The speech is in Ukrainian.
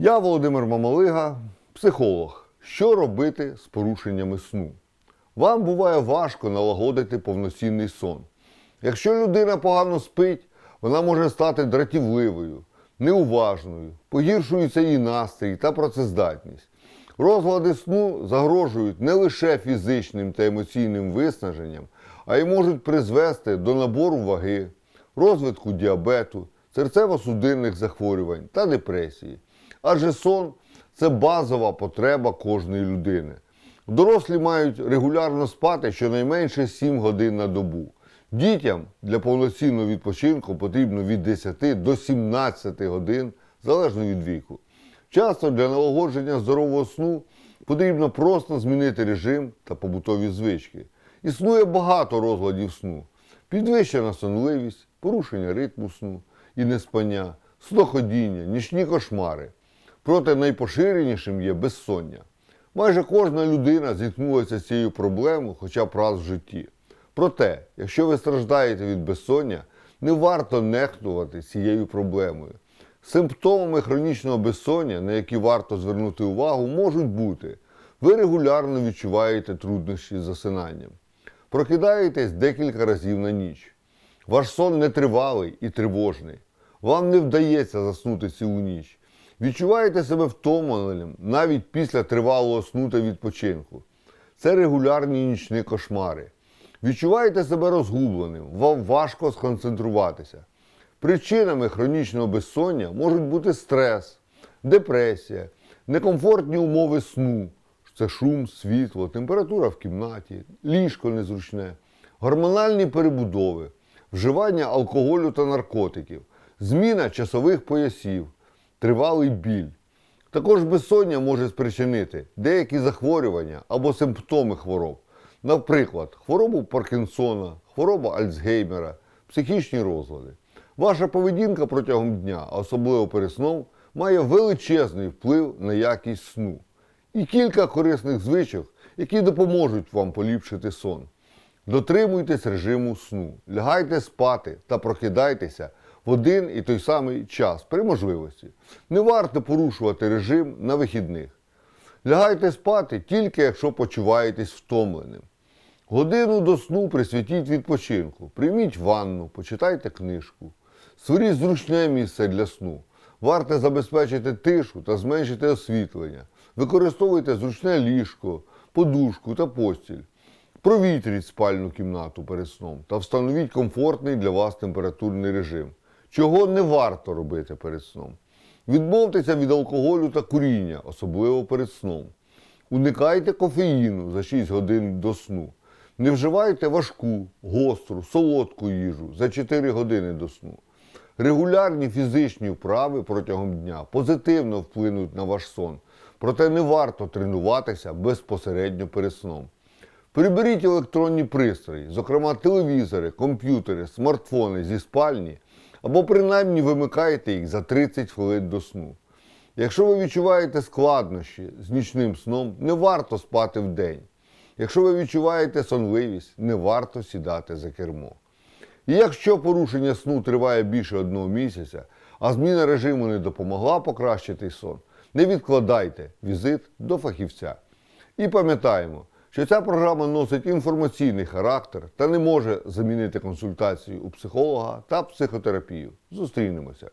Я Володимир Мамалига, психолог. Що робити з порушеннями сну? Вам буває важко налагодити повноцінний сон. Якщо людина погано спить, вона може стати дратівливою, неуважною, погіршується її настрій та працездатність. Розлади сну загрожують не лише фізичним та емоційним виснаженням, а й можуть призвести до набору ваги, розвитку діабету, серцево-судинних захворювань та депресії. Адже сон це базова потреба кожної людини. Дорослі мають регулярно спати щонайменше 7 годин на добу. Дітям для повноцінного відпочинку потрібно від 10 до 17 годин, залежно від віку. Часто для налагодження здорового сну потрібно просто змінити режим та побутові звички. Існує багато розладів сну: підвищена сонливість, порушення ритму сну і неспання, сноходіння, нічні кошмари. Проте найпоширенішим є безсоння. Майже кожна людина зіткнулася з цією проблемою хоча б раз в житті. Проте, якщо ви страждаєте від безсоння, не варто нехтувати цією проблемою. Симптомами хронічного безсоння, на які варто звернути увагу, можуть бути: ви регулярно відчуваєте труднощі з засинанням, прокидаєтесь декілька разів на ніч. Ваш сон нетривалий і тривожний. Вам не вдається заснути цілу ніч. Відчуваєте себе втомленим навіть після тривалого сну та відпочинку. Це регулярні нічні кошмари. Відчуваєте себе розгубленим, вам важко сконцентруватися. Причинами хронічного безсоння можуть бути стрес, депресія, некомфортні умови сну, це шум, світло, температура в кімнаті, ліжко незручне, гормональні перебудови, вживання алкоголю та наркотиків, зміна часових поясів, тривалий біль. Також безсоння може спричинити деякі захворювання або симптоми хвороб, наприклад, хворобу Паркінсона, хвороба Альцгеймера, психічні розлади. Ваша поведінка протягом дня, особливо перед сном, має величезний вплив на якість сну і кілька корисних звичок, які допоможуть вам поліпшити сон. Дотримуйтесь режиму сну, лягайте спати та прокидайтеся в один і той самий час при можливості. Не варто порушувати режим на вихідних. Лягайте спати тільки якщо почуваєтесь втомленим. Годину до сну присвятіть відпочинку, прийміть ванну, почитайте книжку. Створіть зручне місце для сну. Варто забезпечити тишу та зменшити освітлення. Використовуйте зручне ліжко, подушку та постіль. Провітріть спальну кімнату перед сном та встановіть комфортний для вас температурний режим, чого не варто робити перед сном. Відмовтеся від алкоголю та куріння, особливо перед сном. Уникайте кофеїну за 6 годин до сну. Не вживайте важку, гостру, солодку їжу за 4 години до сну. Регулярні фізичні вправи протягом дня позитивно вплинуть на ваш сон, проте не варто тренуватися безпосередньо перед сном. Приберіть електронні пристрої, зокрема телевізори, комп'ютери, смартфони зі спальні, або принаймні вимикайте їх за 30 хвилин до сну. Якщо ви відчуваєте складнощі з нічним сном, не варто спати вдень. Якщо ви відчуваєте сонливість, не варто сідати за кермо. І якщо порушення сну триває більше одного місяця, а зміна режиму не допомогла покращити сон, не відкладайте візит до фахівця. І пам'ятаємо, що ця програма носить інформаційний характер та не може замінити консультацію у психолога та психотерапію. Зустрінемося.